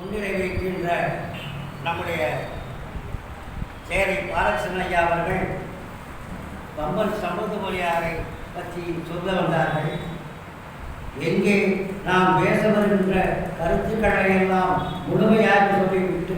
முன்னிலை வைக்கின்ற நம்முடைய சேரை பாலகிருஷ்ணன் அவர்கள் பம்பன் சம்பந்தமொழியாரை பற்றி சொல்ல வந்தார்கள். எங்கே நாம் பேச வருகின்ற கருத்துக்களை எல்லாம் முழுமையாக சொல்லிவிட்டு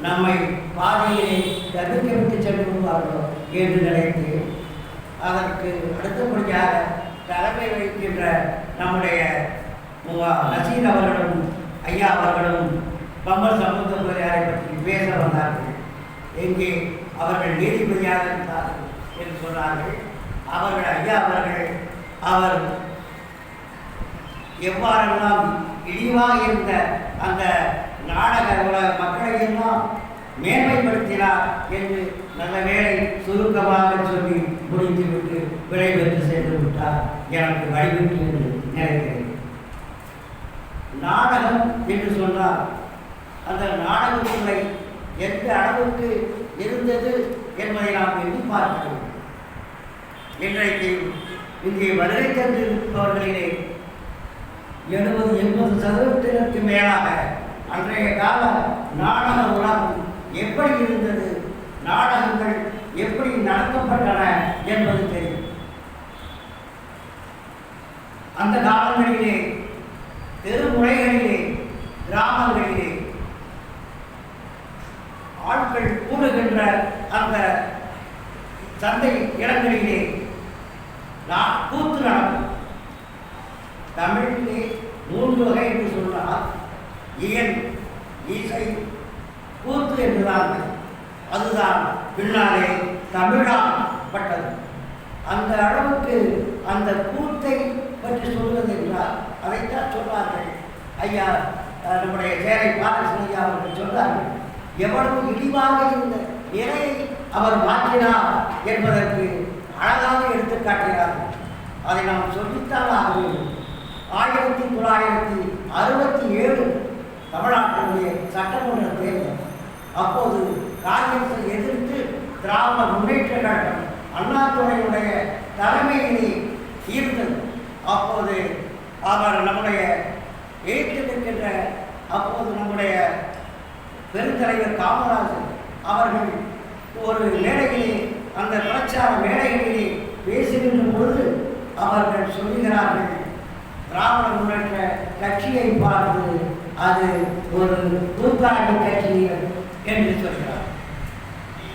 நம்மை பாதையிலே தவிர்க்க விட்டு சென்று விடுவார்களோ என்று நினைத்து அதற்கு அடுத்தபடியாக தலைமை வகிக்கின்ற நம்முடைய நசீர் அவர்களும் ஐயா அவர்களும் பம்பர் சம்பந்தமுறையாரை பற்றி பேச வந்தார்கள் எங்கே அவர்கள் நீதிபதியாக இருந்தார்கள் என்று சொன்னார்கள். அவர்கள் ஐயா அவர்கள் அவர் எவ்வாறெல்லாம் இழிவாக இருந்த அந்த நாடக உலக மக்களை எல்லாம் மேன்மைப்படுத்தினார் என்று நல்ல வேளை சுருக்கமாக சொல்லி முடித்துவிட்டு விடைபெற்று சென்று விட்டார். எனக்கு வழிவிட்டு என்று நினைக்கிறேன். நாடகம் என்று சொன்னால் அந்த நாடகத்துறை எந்த அளவுக்கு இருந்தது என்பதை நாம் எண்ணி பார்க்கிறோம். இன்றைக்கு இங்கே வருகை தந்திருப்பவர்களிலே எழுபது எண்பது சதவீதத்திற்கு மேலாக அன்றைய கால நாடக உலகம் எப்படி இருந்தது? நாடகங்கள் எப்படி நடத்தப்பட்டன என்பது தெரியும் அந்த காலங்களிலே தெருமுறைகளிலே கிராமங்களிலே ஆட்கள் கூடுகின்ற அந்த சந்தை இடங்களிலே நான் கூத்து நடக்கும் தமிழிலே மூன்று வகை என்று சொன்னால் இயல் இசை கூத்து என்றுதான் அதுதான் பின்னாலே தமிழாப்பட்டது அந்த அளவுக்கு அந்த கூத்தை பற்றி சொல்வது என்றால் அதைத்தான் சொல்வார்கள். ஐயா நம்முடைய சேரை பாலகிருஷ்ணன் ஐயா அவர்கள் சொன்னார்கள் எவ்வளவு இழிவாக இருந்த நிலையை அவர் மாற்றினார் என்பதற்கு அழகாக எடுத்துக்காட்டுகிறார்கள் அதை நாம் சொல்லித்தான் ஆக ஆயிரத்தி தொள்ளாயிரத்தி அறுபத்தி ஏழு தமிழ்நாட்டினுடைய சட்டமன்ற தேர்தல் அப்போது காங்கிரஸை எதிர்த்து கிராம முன்னேற்ற கழகம் அண்ணாதுரையுடைய தலைமையிலே இருந்தது அப்போது அவர் நம்முடைய ஏற்று அப்போது நம்முடைய பெருந்தலைவர் காமராஜர் அவர்கள் ஒரு மேடையிலே அந்த பிரச்சார மேடைகளிலே பேசுகின்ற பொழுது அவர்கள் சொல்லுகிறார்கள் திராவிட முன்னேற்ற கட்சியை பார்த்து அது ஒரு கூத்தாடி கட்சி என்று சொல்கிறார்.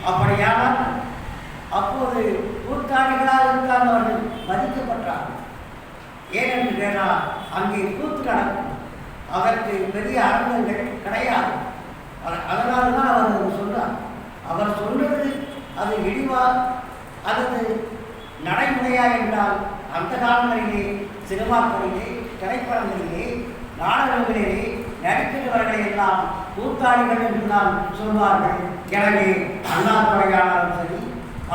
அப்படியானால் அப்போது கூத்தாடிகளாக இருக்காதவர்கள் மதிக்கப்பட்டார்கள். ஏனென்று கேட்டால் அங்கே கூத்து நடக்கும் அதற்கு பெரிய அரங்கங்கள் கிடையாது. அதனால தான் அவர் சொல்றார் அவர் சொல்றது அது இழிவா அல்லது நடைமுறையா என்றால் அந்த காலங்களிலே சினிமாக்களிலே திரைப்படங்களிலே நாடகங்களிலே நடிக்கிறவர்களை எல்லாம் கூத்தாடிகள் என்று தான் சொல்வார்கள். எனவே அண்ணாதுறையானாலும் சரி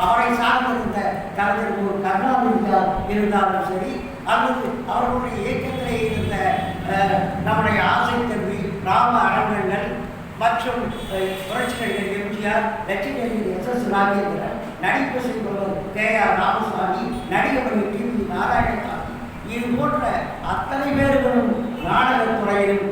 அவரை சார்ந்திருந்த கலைஞர் ஒரு கருணாநிதியா இருந்தாலும் சரி அல்லது அவர்களுடைய இயக்கத்திலே இருந்த நம்முடைய ஆசை தம்பி ராம அரங்கங்கள் மற்றும் புரட்சி புரட்சிகர்கள் எம்ஜிஆர் லட்சுமி எஸ் எஸ் ராஜேந்திரன் நடிப்பு செய்பவர் கே ஆர் ராமசாமி நடிகர் டி வி நாராயணசாமி. இது போன்ற அத்தனை பேர்களும் நாடகத்துறையிலும்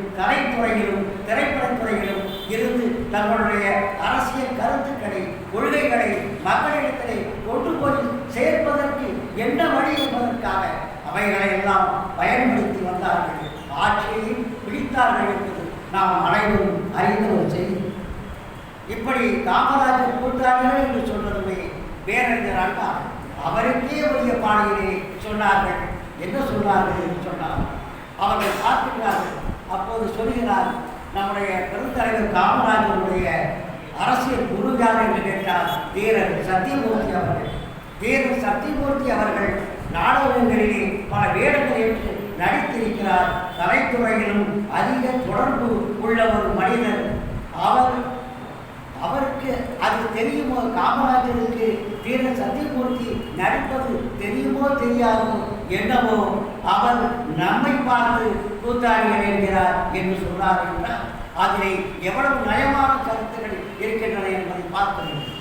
திரைப்படத்துறையிலும் இருந்து தங்களுடைய அரசியல் கருத்துக்களை கொள்கைகளை மக்களிடத்திலே கொண்டு போய் சேர்ப்பதற்கு என்ன வழி என்பதற்காக அவைகளை எல்லாம் பயன்படுத்தி வந்தார்கள். ஆட்சியையும் பிடித்தார்கள் என்பது நாம் அனைவரும் அறிந்த ஒரு செய்தி. இப்படி காமராஜர் கூட்டாளிகள் என்று சொன்னதுமே பேரறிஞர் அண்ணா அவருக்கே உரிய பாணியிலே சொன்னார்கள். என்ன சொன்னார்கள் என்று சொன்னார். அவர்கள் பார்க்கிறார்கள். அப்போது சொல்கிறார் நம்முடைய பெருந்தலைவர் காமராஜருடைய அரசியல் குரு யார் என்று கேட்டார் வீரர் சத்தியமூர்த்தி அவர்கள். வீரர் சத்தியமூர்த்தி அவர்கள் நாடகங்களிலே பல வேடங்கள் ஏற்று நடித்திருக்கிறார். கலைத்துறையிலும் அதிக தொடர்பு உள்ள ஒரு மனிதர். அவர் அவருக்கு அது தெரியுமோ? காமராஜருக்கு வீர சத்தியமூர்த்தி நடிப்பது தெரியுமோ? தெரியாதோ? என்னவோ அவர் நம்மை பார்த்து கூத்தாடிகள் என்கிறார் என்று சொன்னார் என்றால் அதிலே எவ்வளவு நயமான கருத்துக்கள் இருக்கின்றன என்பதை பார்க்க வேண்டும்.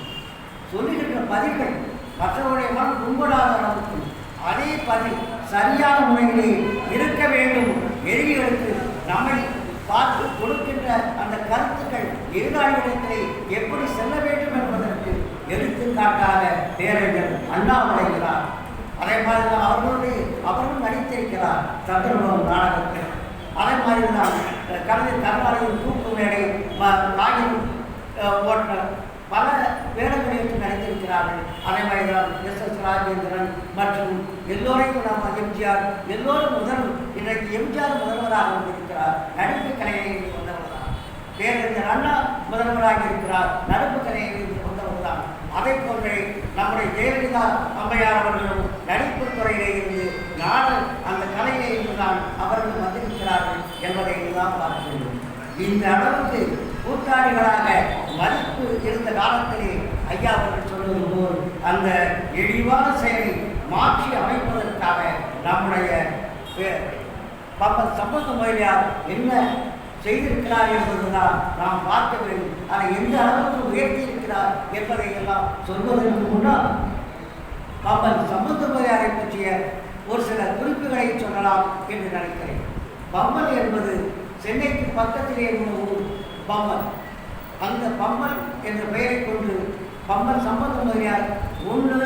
சொல்லுகின்ற பதில்கள் மற்றவருடைய மனம் கும்பலாக அளவுக்கு அதே பதில் சரியான முறையிலே இருக்க வேண்டும் எதிரிகளுக்கு நம்மை பார்த்து கொடுக்கின்ற அந்த கருத்துக்கள் எதிராளிகளிடத்திலே எப்படி செல்ல வேண்டும் என்பதற்கு எடுத்துக்காட்டாக பேரறிஞர் அண்ணா வரைகிறார் அதே மாதிரி தான் அவர்களுடைய அவர்களும் நடித்திருக்கிறார் சந்திரபாபு நாடகத்தில். அதே மாதிரி தான் கலைஞர் கருணாநிதியின் தூக்கு மேடை காயின் போன்ற பல வேடங்களில் நடித்திருக்கிறார்கள். அதே மாதிரி தான் எஸ் எஸ் ராஜேந்திரன் மற்றும் எல்லோரையும் நாம் எம்ஜிஆர் எல்லோரும் முதல் இன்றைக்கு எம்ஜிஆர் முதல்வராக வந்திருக்கிறார். நடிப்பு கலைஞர்கள் வந்தவர் தான் பேரறிஞர் அண்ணா முதல்வராக இருக்கிறார். நடிப்பு கலைஞர்கள் வந்தவர்தான். அதை போன்றே நம்முடைய ஜெயலலிதா அம்மையார் அவர்களும் நடிப்பு துறையிலே இருந்து நாடு அந்த கலையிலே இருந்து தான் அவர்கள் வந்திருக்கிறார்கள் என்பதை தான் பார்க்க வேண்டும் இந்த அளவுக்கு கூட்டாளிகளாக மதிப்பு இருந்த காலத்திலே ஐயா அவர்கள் சொல்வது போல் அந்த இழிவான செயலை மாற்றி அமைப்பதற்காக நம்முடைய பே- பப்பன் சம்பந்த என்ன செய்திருக்கிறார் என்பதுதான் நாம் பார்க்க வேண்டும். அதை எந்த அளவுக்கு உயர்த்தி இருக்கிறார் என்பதை எல்லாம் சொல்வதற்கு முன்னால் பப்பன் சம்பந்த பற்றிய ஒரு சில குறிப்புகளை சொல்லலாம் என்று நினைக்கிறேன். பம்மல் என்பது சென்னைக்கு பக்கத்திலே உள்ள ஊர் பம்மல். அந்த பம்மல் என்ற பெயரை கொண்டு பம்மல் சம்பந்தமுறையார் ஒன்று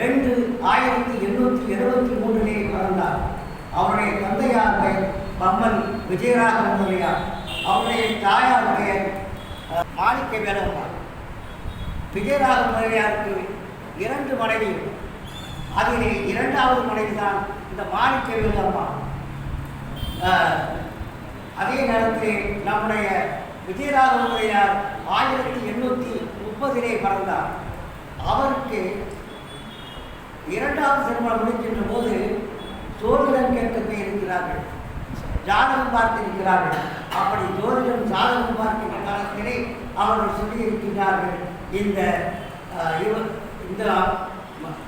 ரெண்டு ஆயிரத்தி எண்ணூற்றி எழுபத்தி மூன்றிலே பிறந்தார். அவருடைய தந்தையார் பெயர் பம்மல் விஜயராக முதலியார் அவருடைய தாயார் பெயர் மாணிக்க வேலம்மா விஜயராக முதலியாருக்கு இரண்டு மனைவி. அதில் இரண்டாவது மனைவி தான் இந்த மாணிக்கவியல் அம்மா அஹ், அதே நேரத்தில் நம்முடைய விஜயராகவனுடையார் ஆயிரத்தி எண்ணூற்றி முப்பதிலே பிறந்தார். அவருக்கு இரண்டாவது திருமணம் முடிக்கின்ற போது ஜோதிடம் கேட்க போயிருக்கிறார்கள் ஜாதகம் பார்த்திருக்கிறார்கள். அப்படி ஜோதிடம் ஜாதகம் பார்க்கின்ற காலத்திலே அவர்கள் சொல்லியிருக்கிறார்கள் இந்த இவர் இந்த ம-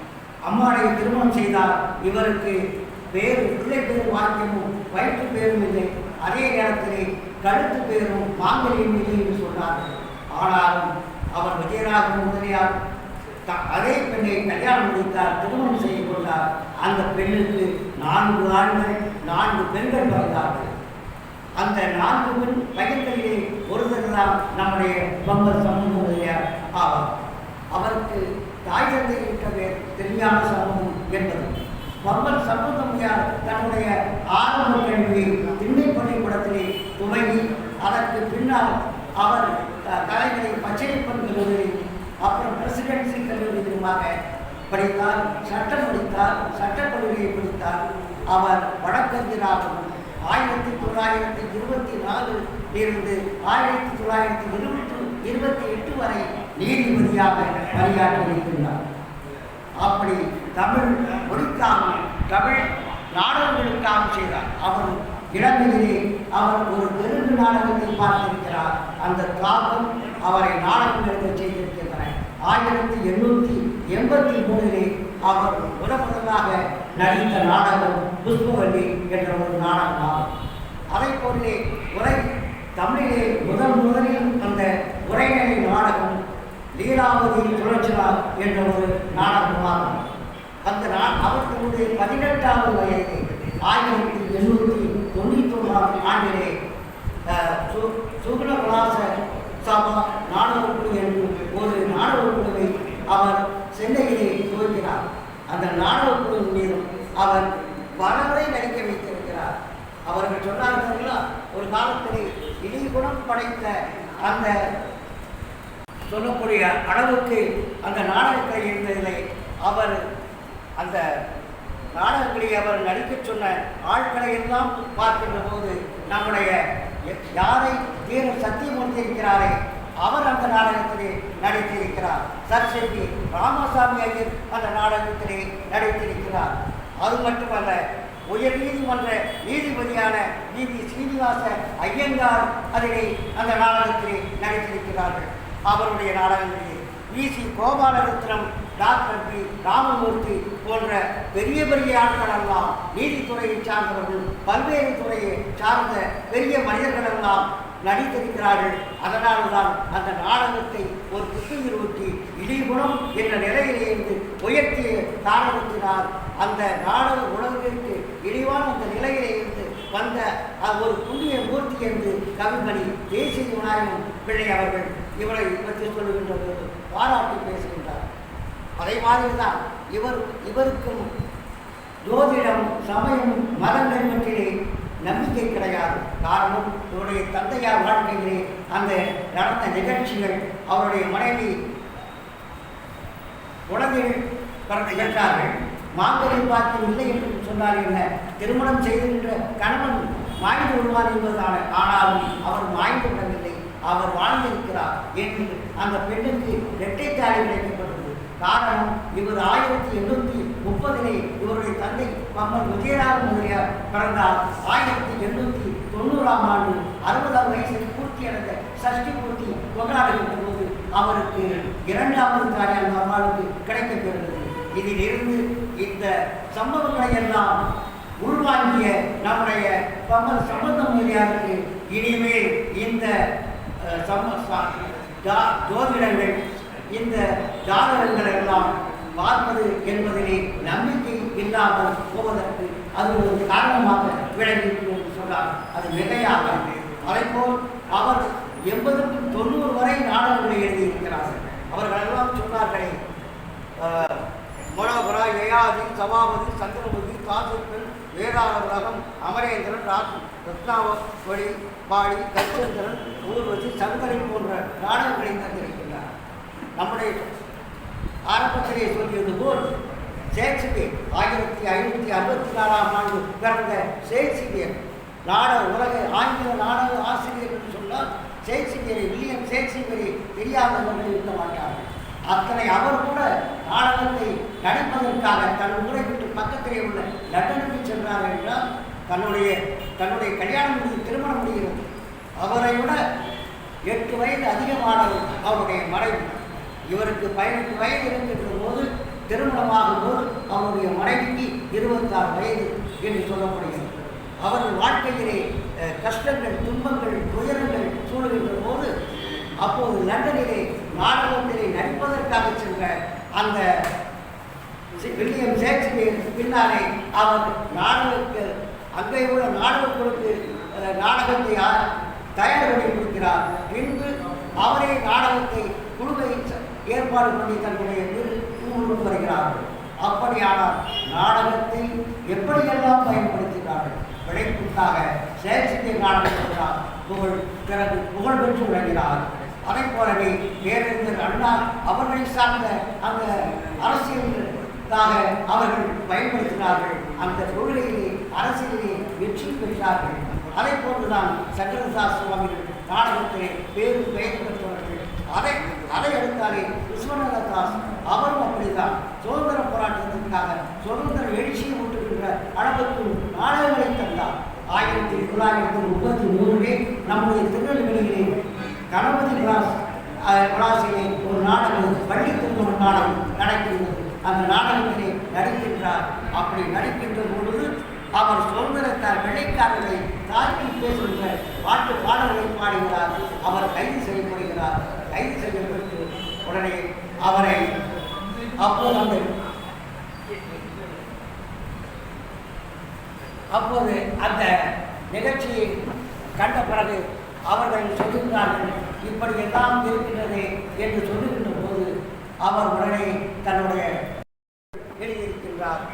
அம்மாவை திருமணம் செய்தால் இவருக்கு வேறு பிள்ளை பேர் வாக்கியமும் வயிற்று பேரும் இல்லை. அதே நேரத்திலே கழுத்து பேரும் மாங்கல்யம் இல்லை என்று சொன்னார்கள் ஆனாலும் அவர் விஜயராக முதலியார் த- அதே பெண்ணை கல்யாணம் முடித்தார் திருமணம் செய்து கொண்டார். அந்த பெண்ணுக்கு நான்கு ஆண்கள் நான்கு பெண்கள் பிறந்தார்கள். அந்த நான்கு பெண் பையன்களிலே ஒருவர் தான் நம்முடைய பம்பர் சமூக முதலியார் ஆவார். அவருக்கு தாய் தந்தை இருக்கவே தெரியாத சமூகம் என்பது. பம்பர் சமூகமையார் தன்னுடைய ஆரம்ப கல்வியை திண்ணை பள்ளிக்கூடத்திலே துவங்கி அதற்கு பின்னால் அவர் அஹ், கலைகளை பச்சையப்பன் கல்லூரி அப்புறம் பிரசிடென்சி கல்லூரியுமாக படித்தார் சட்டம் படித்தார் சட்டக்கல்லூரியை படித்தார். அவர் வழக்கறிஞராகவும் ஆயிரத்தி தொள்ளாயிரத்தி இருபத்தி நாலு இருந்து ஆயிரத்தி தொள்ளாயிரத்தி இருபத்தி இருபத்தி எட்டு வரை நீதிபதியாக பணியாற்றியிருக்கிறார். அப்படி தமிழ் மொழிக்காக தமிழ் நாடகங்களுக்காக செய்தார். அவர் இளமையிலே அவர் ஒரு தெலுங்கு நாடகத்தை பார்த்திருக்கிறார். அந்த தாக்கம் அவரை நாடகங்களுக்கு செய்திருக்கின்றன. ஆயிரத்தி எண்ணூற்றி எண்பத்தி மூணிலே அவர் முதல் முதலாக நடித்த நாடகம் புஷ்பவல்லி என்ற ஒரு நாடகமாகும். அதை போன்றே உரை தமிழிலே முதல் முதலில் அந்த உரைநடை நாடகம் லீலாவதி சுழற்சிலா என்ற ஒரு நாடகமாக அந்த நா அவர்களுடைய பதினெட்டாவது வயதை ஆயிரத்தி எண்ணூற்றி தொண்ணூற்றி ஒன்றாம் ஆண்டிலே அஹ், சு- சுகுணவிலாச சபா நாடகக்குழு என்று ஒரு நாடகக்குழுவை அவர் சென்னையிலே துவங்கினார் அந்த நாடகக்குழு மீதும் அவர் பலரை நடிக்க வைத்திருக்கிறார். அவர்கள் சொன்னார்களா ஒரு காலத்திலே இடிகுணம் படைத்த அந்த சொல்லக்கூடிய அளவுக்கு அந்த நாடகத்தை இருந்ததில்லை அவர் அந்த நாடகங்களில் அவர் நடிக்கச் சொன்ன ஆட்களை எல்லாம் பார்க்கின்ற போது நம்முடைய யாரை வீர சத்தியமூர்த்தி இருக்கிறாரே அவர் அந்த நாடகத்திலே நடித்திருக்கிறார். சர்ச்சைக்கு ராமசாமி ஐயர் அந்த நாடகத்திலே நடித்திருக்கிறார். அது மட்டுமல்ல உயர் நீதிமன்ற நீதிபதியான நீதி ஸ்ரீனிவாச ஐயங்கார் அதிலே அந்த நாடகத்திலே நடித்திருக்கிறார்கள். அவருடைய நாடகங்களிலே. V. C. Gopalaratnam doctor P. Ramamoorthy போன்ற பெரிய பெரிய ஆட்கள் எல்லாம் நீதித்துறையை சார்ந்தவர்கள் பல்வேறு துறையை சார்ந்த பெரிய மனிதர்கள் எல்லாம் நடித்திருக்கிறார்கள். அதனால்தான் அந்த நாடகத்தை ஒரு புத்துயிர் ஊற்றி இடிகுணம் என்ற நிலையிலிருந்து உயர்த்திய காரணத்தினால் அந்த நாடக உலகிற்கு இழிவான அந்த நிலையிலிருந்து வந்த ஒரு புண்ணிய மூர்த்தி என்று கவிமணி தேசிய விநாயகம் பிள்ளை அவர்கள் இவரை பற்றி சொல்லுகின்றது பாராட்டி பேசுகின்றார். அதே மாதிரி தான் இவர் இவருக்கும் ஜோதிடம் சமயம் மதங்கள் பற்றியே நம்பிக்கை கிடையாது. காரணம் இவருடைய தந்தையார் வாழ்க்கையிலே அந்த நடந்த நிகழ்ச்சிகள் அவருடைய மனைவி குழந்தைகள் பிறந்து பெற்றார்கள் மாங்கல்யம் பார்த்து இல்லை என்று சொன்னார் என்ன? திருமணம் செய்துகின்ற கணவன் மாய்ந்து விடுவார் என்பதான ஆனாலும் அவர் மாய்ந்து விடவில்லை அவர் வாழ்ந்திருக்கிறார். என்று அந்த பெண்ணுக்கு இரட்டை தாலி கிடைக்கப்பட்டது காரணம் இவர் ஆயிரத்தி எண்ணூற்றி முப்பதிலே இவருடைய தந்தை மம்மன் விஜயராம முதலியார் பிறந்தார். ஆயிரத்தி எண்ணூற்றி தொண்ணூறாம் ஆண்டு அறுபதாம் வயசில் பூர்த்தி அடைந்த சஷ்டி பூர்த்தி கொண்டாடுகின்ற போது அவருக்கு இரண்டாவது தாயார் மறுநாளுக்கு கிடைக்கப்பெறுகிறது. இதிலிருந்து இந்த சம்பவங்களை எல்லாம் உள்வாங்கிய நம்முடைய பம்மன் சம்பந்த முதலியாருக்கு இனிமேல் இந்த ஜோதிடங்கள் இந்த ஜாதகங்களை எல்லாம் பார்ப்பது என்பதிலே நம்பிக்கை இல்லாமல் போவதற்கு அது ஒரு காரணமாக விளங்கிற்று என்று சொன்னார் அது மிகையாக அதைப்போல் அவர் எண்பதுக்கும் தொண்ணூறு வரை நாடகங்களை எழுதியிருக்கிறார்கள். அவர்கள் எல்லாம் சொன்னார்களே மனோபுரா மனோகரா யயாதி சபாபதி சந்திரபதி காசிப்பன் வேதாள உலகம் அமரேந்திரன் ராத் ரத்னாவடி பாடி கச்சந்திரன் ஊர்வசி சங்கரன் போன்ற நாடகங்களை தந்திருக்கின்றார். நம்முடைய ஆரம்பத்திலே சொல்லியது போல் ஷேக்ஸ்பியர் ஆயிரத்தி ஐநூற்றி அறுபத்தி நாலாம் ஆண்டு பிறந்த ஷேக்ஸ்பியர் நாடக உலக ஆங்கில நாடக ஆசிரியர் என்று சொன்னால் ஷேக்ஸ்பியரை வில்லியம் ஷேக்ஸ்பியரை தெரியாதவர்கள் இருக்க மாட்டார்கள். அத்தனை அவர் கூட நாடகத்தை நடிப்பதற்காக தன் ஊரை விட்டு பக்கத்திலே உள்ள லண்டனுக்கு சென்றார் என்றால் தன்னுடைய தன்னுடைய கல்யாணம் முடிவு திருமணம் முடிகிறது. அவரை விட எட்டு வயது அதிகமானவர் அவருடைய மறைவு இவருக்கு பதினெட்டு வயது இருக்கின்ற போது திருமணமாகும் போது அவருடைய மனைவிக்கு இருபத்தாறு வயது என்று சொல்லப்படுகிறது. அவர்கள் வாழ்க்கையிலே கஷ்டங்கள் துன்பங்கள் துயரங்கள் சூழ்கின்ற போது அப்போது லண்டனிலே நாடகத்திலே நடிப்பதற்காக சென்ற அந்த வில்லியம் ஷேக்ஸ்பியர் பின்னாலே அவர் நாடகக்கு அங்கே உள்ள நாடகம் கொடுத்து நாடகத்தை தயார் பண்ணி கொடுக்கிறார். என்று அவரே நாடகத்தை குழுவை ச- ஏற்பாடு பண்ணி தன்னுடைய வீடு கொண்டு வருகிறார்கள் அப்படியானால் நாடகத்தை எப்படியெல்லாம் பயன்படுத்துகிறார்கள்? பிழைப்புக்காக ஷேக்ஸ்பியர் நாடகத்தினால் புகழ் பிறகு புகழ் பெற்று விளங்கினார். அதைப் போலவே பேரறிஞர் அண்ணா அவர்களை சார்ந்த அந்த அரசியல் அவர்கள் பயன்படுத்தினார்கள். அந்த தொழிலையிலே அரசியலிலே வெற்றி பெற்றார்கள். அதை போன்றுதான் சங்கரதாஸ் சுவாமிகள் நாடகத்திலே பேரும் பெயர் பெற்றவர்கள். அதை அதை அடுத்தாலே விஸ்வநாததாஸ் அவரும் அப்படிதான் சுதந்திர போராட்டத்திற்காக சுதந்திர எழுச்சியை ஊட்டுகின்ற அளவுக்கு நாடகங்களை தந்தார். ஆயிரத்தி தொள்ளாயிரத்தி முப்பத்தி மூணுலே நம்முடைய திருநெல்வேலியிலே கணபதி விலாஸ் அஹ், விலாசிலே ஒரு நாடகம் பள்ளி திருமண நாடகம் அந்த நாடகத்திலே நடிக்கின்றார். அப்படி நடிக்கின்ற பொழுது அவர் சுதந்திரத்தார் வெள்ளைக்காரர்களை தாக்கி பேசுகின்ற பாட்டு பாடல்களை பாடுகிறார். அவர் கைது செய்யப்படுகிறார். கைது செய்யப்பட்டு உடனே அவரை அப்போது அந்த அப்போது அந்த நிகழ்ச்சியை கண்ட பிறகு அவர்கள் சொல்லுகிறார்கள் இப்படி எல்லாம் இருக்கின்றது என்று சொல்லுகின்ற அவர் உடனே தன்னுடைய எழுதியிருக்கின்றார்.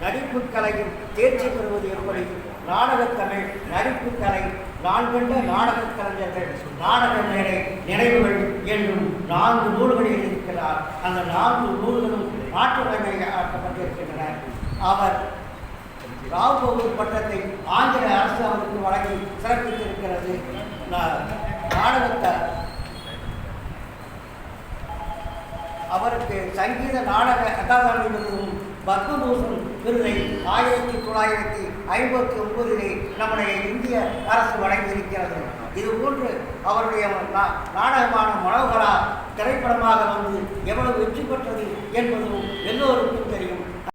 நடிப்பு கலையில் தேர்ச்சி பெறுவது எப்படி? நாடகத்தமிழ் நடிப்பு கலை நான் கண்ட நாடகக் கலைஞர்கள் நாடக மேடை நினைவுகள் என்றும் நான்கு நூல்களில் இருக்கிறார் அந்த நான்கு நூல்களும் மாற்றுவமையாக்கப்பட்டிருக்கின்றன அவர் ராவ் பகதூர் பட்டத்தை ஆங்கில அரசு அவருக்கு வழங்கி சிறப்பித்திருக்கிறது. நாடகத்தை அவருக்கு சங்கீத நாடக அகாதமி விருதும் பத்மபூஷன் விருதை ஆயிரத்தி தொள்ளாயிரத்தி ஐம்பத்தி ஒன்பதிலே நம்முடைய இந்திய அரசு வழங்கியிருக்கிறது. இது போன்று அவருடைய நா- நாடகமான மனோகரா திரைப்படமாக வந்து எவ்வளவு வெற்றி பெற்றது என்பதும் எல்லோருக்கும்